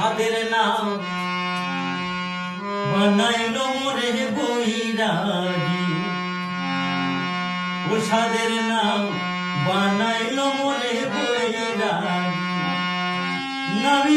সাদের নাম। বানাইল মোরে বৈরাগী। ও সাদের নাম বানাইল মোরে বৈরাগী। নামি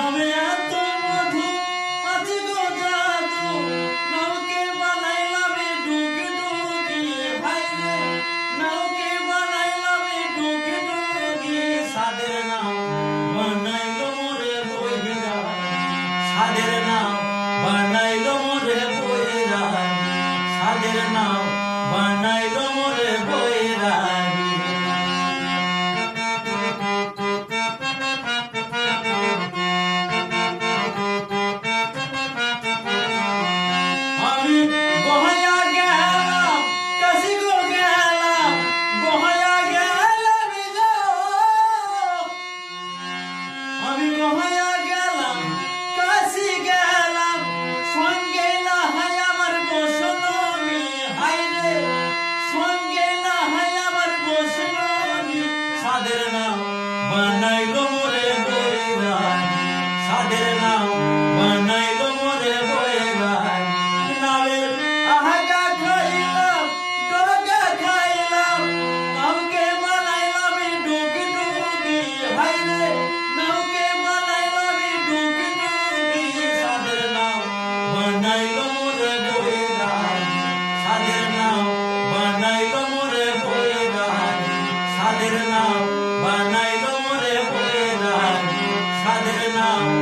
নামে এত মধু আছে গো জাদু, নামকে বানাইলাম ডুকে ডুকি ভাই রে। নামকে বানাইলাম ডুকে মোরে বইরা সাদের নাম বানাইলো আমি বহয়া গেলাম, কাশি গেলাম, সঙ্গে হয় আমার বসনমি হাই রে, সঙ্গে হয় আমার বসনমি সাদের নাম বানাইলো মোরে বৈরাগী সাদের নাম সাদের নাম বানাইল মোরে বলে রাম সাদের নাম